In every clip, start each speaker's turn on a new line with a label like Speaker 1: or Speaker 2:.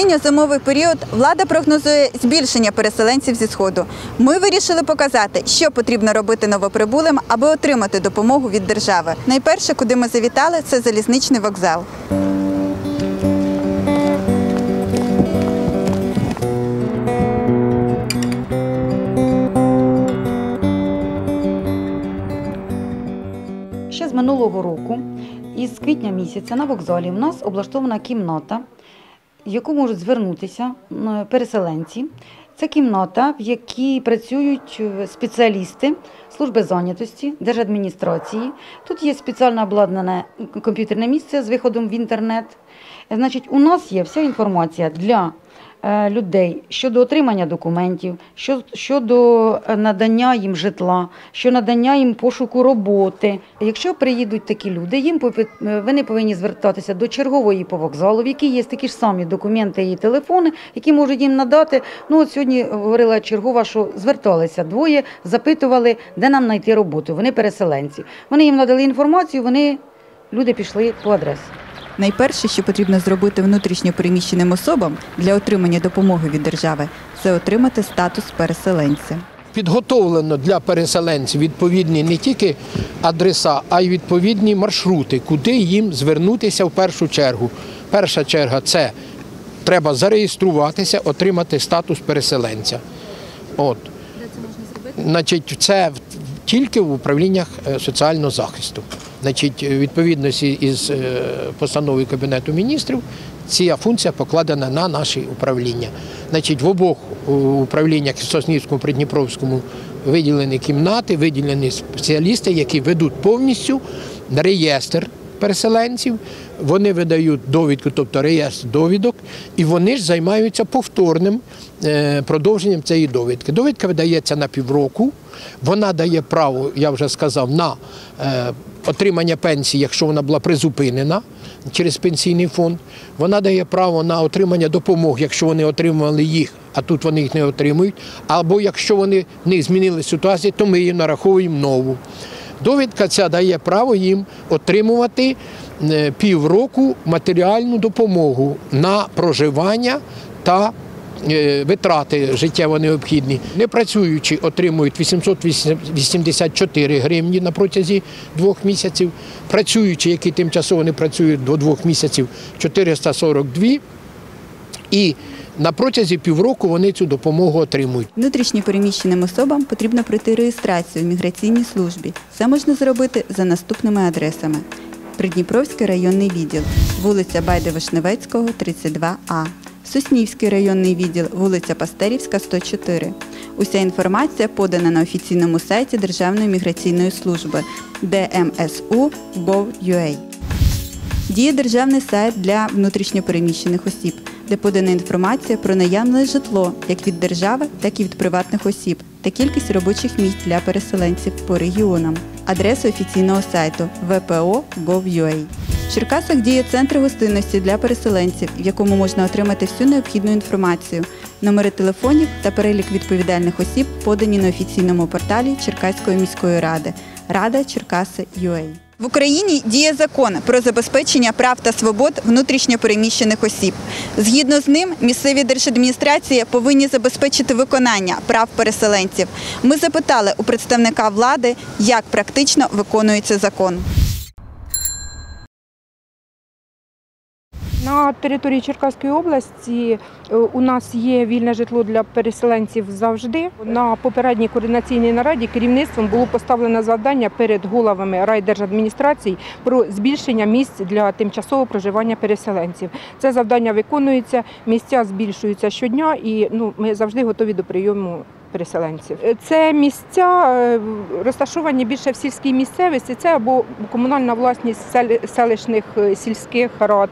Speaker 1: осінньо-зимовий період влада прогнозує збільшення переселенців зі сходу. Ми вирішили показати, що потрібно робити новоприбулим, аби отримати допомогу від держави. Найперше, куди ми завітали, це залізничний вокзал.
Speaker 2: Ще з минулого року, із квітня місяця на вокзалі, у нас облаштована кімната, в яку можуть звернутися переселенці. Це кімната, в якій працюють е, спеціалісти служби зайнятості, держадміністрації. Тут є спеціально обладнане комп'ютерне місце з виходом в інтернет. Значить, у нас є вся інформація для людей щодо отримання документів, що- щодо е, надання їм житла, що надання їм пошуку роботи. Якщо приїдуть такі люди, їм е, вони повинні звертатися до чергової по вокзалу, в якій є такі ж самі документи і телефони, які можуть їм надати. Ну от сьогодні говорила чергова, що зверталися двоє, запитували, де нам знайти роботу. Вони переселенці. Вони їм надали інформацію, вони люди пішли по адресі.
Speaker 1: Найперше, що потрібно зробити внутрішньо переміщеним особам для отримання допомоги від держави, це отримати статус переселенця.
Speaker 3: Підготовлено для переселенців відповідні не тільки адреса, а й відповідні маршрути, куди їм звернутися в першу чергу. Перша черга це треба зареєструватися, отримати статус переселенця. От. Значить, це тільки в управліннях е, соціального захисту. Значить, відповідності із е, постановою Кабінету міністрів ця функція покладена на наші управління. Значить, в обох е, управліннях в Соснівському, Придніпровському виділені кімнати, виділені спеціалісти, які ведуть повністю реєстр переселенців. Вони видають довідку, тобто реєстр довідок, і вони ж займаються повторним е, продовженням цієї довідки. Довідка видається на півроку. Вона дає право, я вже сказав, на е, отримання пенсії, якщо вона була призупинена через пенсійний фонд. Вона дає право на отримання допомог, якщо вони отримували їх, а тут вони їх не отримують. Або якщо вони них змінили ситуацію, то ми їм нараховуємо нову. Довідка ця дає право їм отримувати е, півроку матеріальну допомогу на проживання та витрати життєво необхідні. Не працюючи, отримують 884 гривні на протязі двох місяців. Працюючи, які тимчасово не працюють до двох місяців, 442. І на протязі півроку вони цю допомогу отримують.
Speaker 1: Внутрішньо переміщеним особам потрібно пройти реєстрацію в міграційній службі. Це можна зробити за наступними адресами: Придніпровський районний відділ, вулиця Байде-Вишневецького, 32А. Соснівський районний відділ, вулиця Пастерівська, 104. Уся інформація подана на офіційному сайті Державної міграційної служби dmsu.gov.ua. Діє державний сайт для внутрішньопереміщених осіб, де подана інформація про наявне житло як від держави, так і від приватних осіб та кількість робочих місць для переселенців по регіонам. Адреса офіційного сайту vpo.gov.ua. Черкасах діє центр гостинності для переселенців, в якому можна отримати всю необхідну інформацію. Номери телефонів та перелік відповідальних осіб подані на офіційному порталі Черкаської міської ради Рада Черкаси UA. В Україні діє закон про забезпечення прав та свобод внутрішньопереміщених осіб. Згідно з ним, місцеві держадміністрації повинні забезпечити виконання прав переселенців. Ми запитали у представника влади, як практично виконується закон.
Speaker 4: На території Черкаської області е, у нас є вільне житло для переселенців завжди. На попередній координаційній нараді керівництвом було поставлено завдання перед головами райдержадміністрацій про збільшення місць для тимчасового проживання переселенців. Це завдання виконується, місця збільшуються щодня, і ну ми завжди готові до прийому. Переселенців Е, це місця е, розташовані більше в сільській місцевості. Це або комунальна власність селищних е, сільських рад,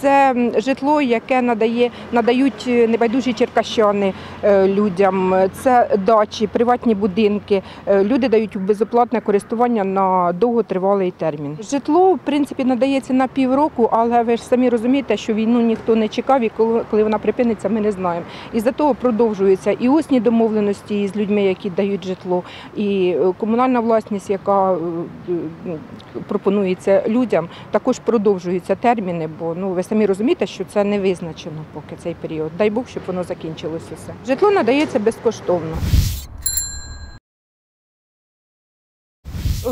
Speaker 4: це житло, яке надає, надають небайдужі черкащани людям. Це дачі, приватні будинки. Люди дають безоплатне користування на довготривалий термін. Житло, в принципі, надається на півроку, але ви ж самі розумієте, що війну ніхто не чекав, і коли вона припиниться, ми не знаємо. І за того продовжуються і усні домовленості, взаємності з людьми, які дають житло, і е, комунальна власність, яка е, е, пропонується людям, також продовжуються терміни, бо ну ви самі розумієте, що це не визначено поки цей період. Дай Бог, щоб воно закінчилося все. Житло надається безкоштовно.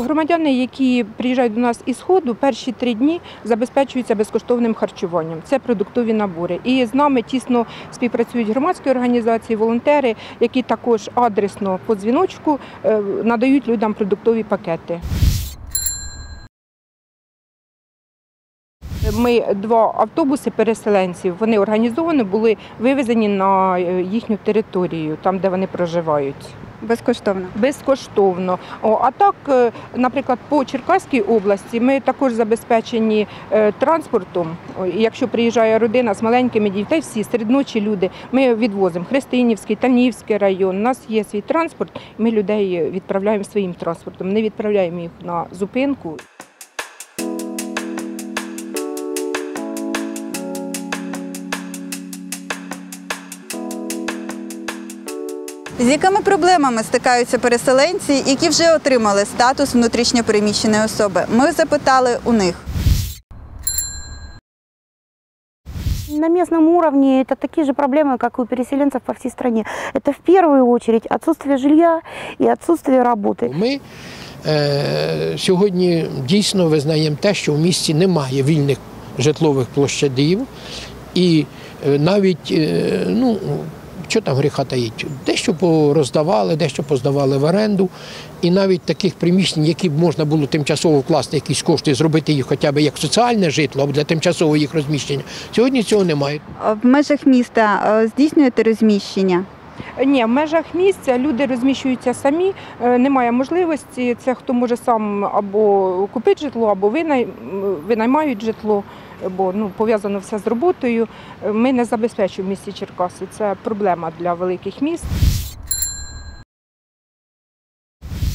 Speaker 4: Громадяни, які приїжджають до нас із сходу, перші три дні забезпечуються безкоштовним харчуванням. Це продуктові набори. І з нами тісно співпрацюють громадські організації, волонтери, які також адресно по дзвіночку е, надають людям продуктові пакети. Ми два автобуси переселенців. Вони організовані були вивезені на е, їхню територію, там де вони проживають.
Speaker 1: Безкоштовно.
Speaker 4: безкоштовно. О, а так, е, наприклад, по Черкаській області ми також забезпечені е, транспортом. Якщо приїжджає родина з маленькими дітьми, всі серед ночі люди, ми відвозимо Христинівський, Танівський район. У нас є свій транспорт, ми людей відправляємо своїм транспортом, не відправляємо їх на зупинку.
Speaker 1: З якими проблемами стикаються переселенці, які вже отримали статус внутрішньопереміщеної особи? Ми запитали у них.
Speaker 5: На местном уровне это такие же проблемы, как и у переселенцев по всей стране. Это в первую очередь отсутствие жилья и отсутствие работы.
Speaker 3: Ми е, сьогодні дійсно визнаємо те, що в місті немає вільних житлових площадів, і е, навіть е, ну. що там гріха таїть? Дещо пороздавали, дещо поздавали в оренду, і навіть таких приміщень, які б можна було тимчасово вкласти якісь кошти, зробити їх хоча б як соціальне житло або для тимчасового їх розміщення. Сьогодні цього немає.
Speaker 1: А В межах міста е, здійснюєте розміщення?
Speaker 4: Ні, в межах місця люди розміщуються самі, е, немає можливості. Це хто може сам або купити житло, або винай- винаймають житло, бо ну, пов'язано все з роботою. Ми не забезпечуємо місті Черкаси. Це проблема для великих міст.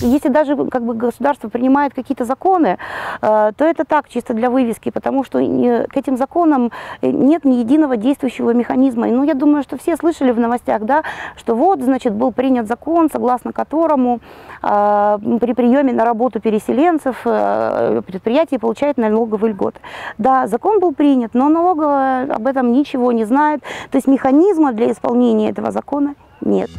Speaker 5: Если даже как бы, государство принимает какие-то законы, э, то это так, чисто для вывески, потому что э, к этим законам э, нет ни единого действующего механизма. Ну, я думаю, что все слышали в новостях, да, что вот, значит, был принят закон, согласно которому при приеме на работу переселенцев предприятие получает налоговые льготы. Да, закон был принят, но налоговая об этом ничего не знает. То есть механизма для исполнения этого закона нет.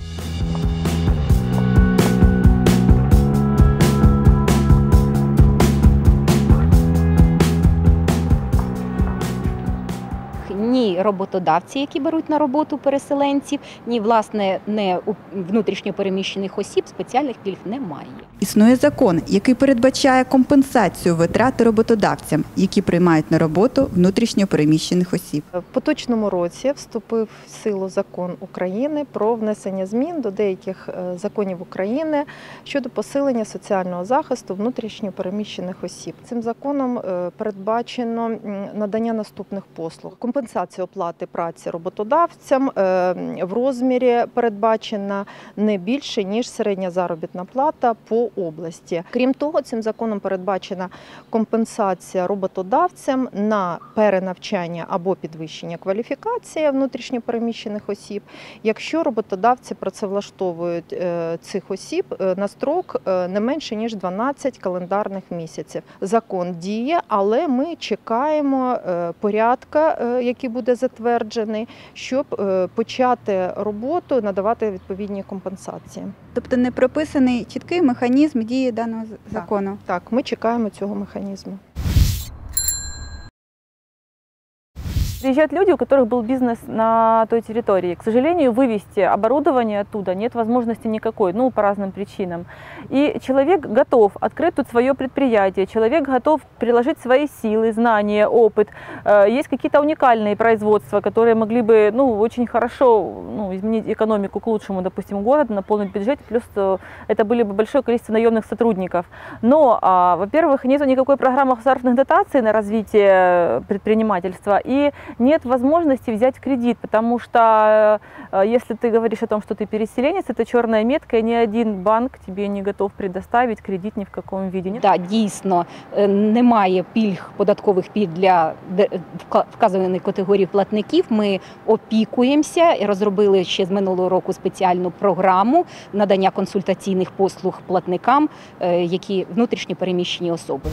Speaker 6: Ні роботодавці, які беруть на роботу переселенців, ні власне не у внутрішньопереміщених осіб спеціальних пільг немає.
Speaker 1: Існує закон, який передбачає компенсацію витрати роботодавцям, які приймають на роботу внутрішньопереміщених осіб.
Speaker 7: В поточному році вступив в силу закон України про внесення змін до деяких е, законів України щодо посилення соціального захисту внутрішньопереміщених осіб. Цим законом е, передбачено надання наступних послуг: компенсація оплати праці роботодавцям е, в розмірі передбачена не більше ніж середня заробітна плата по області. Крім того, цим законом передбачена компенсація роботодавцям на перенавчання або підвищення кваліфікації внутрішньопереміщених осіб, якщо роботодавці працевлаштовують е, цих осіб е, на строк не менше ніж 12 календарних місяців. Закон діє, але ми чекаємо порядка, який буде затверджений, щоб е, почати роботу, надавати відповідні компенсації.
Speaker 1: Тобто не прописаний чіткий механізм дії даного закону. закону.
Speaker 7: Так, ми чекаємо цього механізму.
Speaker 8: Приезжают люди, у которых был бизнес на той территории. К сожалению, вывести оборудование оттуда нет возможности никакой, ну, по разным причинам. И человек готов открыть тут свое предприятие, человек готов приложить свои силы, знания, опыт. Э, Есть какие-то уникальные производства, которые могли бы, ну, очень хорошо ну, изменить экономику к лучшему, допустим, города, наполнить бюджет, плюс э, это были бы большое количество наемных сотрудников. Но, а, во-первых, нет никакой программы государственных дотаций на развитие предпринимательства, и нет возможности взять кредит, потому что э, если ты говоришь о том, что ты переселенец, это черная метка, и ни один банк тебе не готов предоставить кредит ни в каком виде. Нет?
Speaker 6: Да, дійсно е, немає пільг, податкових пільг для де- вка- вказаної категорії платників. Ми опікуємося і розробили ще з минулого року спеціальну програму надання консультаційних послуг платникам, е, які внутрішньо переміщені особи.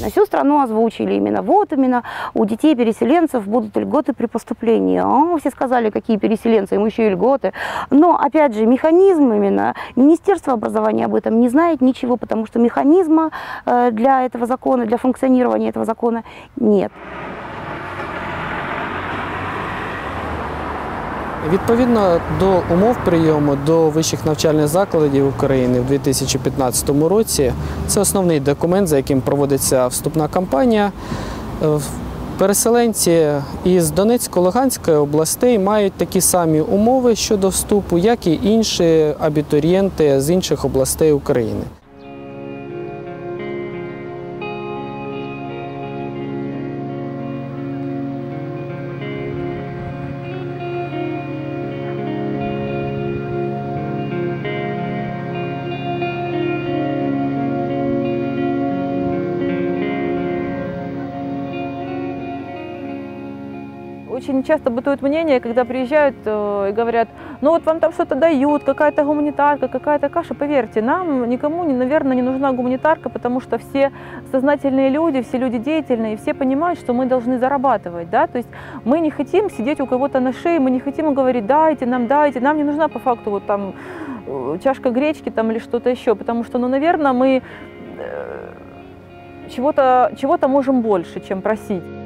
Speaker 5: На всю страну озвучили именно, вот именно у детей переселенцев будут льготы при поступлении. А, все сказали, какие переселенцы, им еще и льготы. Но, опять же, механизм именно, Министерство образования об этом не знает ничего, потому что механизма э, для этого закона, для функционирования этого закона нет.
Speaker 9: Відповідно до умов прийому до вищих навчальних закладів України в 2015 році, це основний документ, за яким проводиться вступна кампанія. Е, Переселенці із Донецько-Луганської областей мають такі самі умови щодо вступу, як і інші абітурієнти з інших областей України.
Speaker 8: Очень часто бытует мнение, когда приезжают э, и говорят, ну вот вам там что-то дают, какая-то гуманитарка, какая-то каша. Поверьте, нам никому, наверное, не нужна гуманитарка, потому что все сознательные люди, все люди деятельные, все понимают, что мы должны зарабатывать. Да? То есть мы не хотим сидеть у кого-то на шее, мы не хотим говорить, дайте нам, дайте. Нам не нужна по факту вот там э, чашка гречки там, или что-то еще, потому что, ну, наверное, мы э, чего-то чего можем больше, чем просить.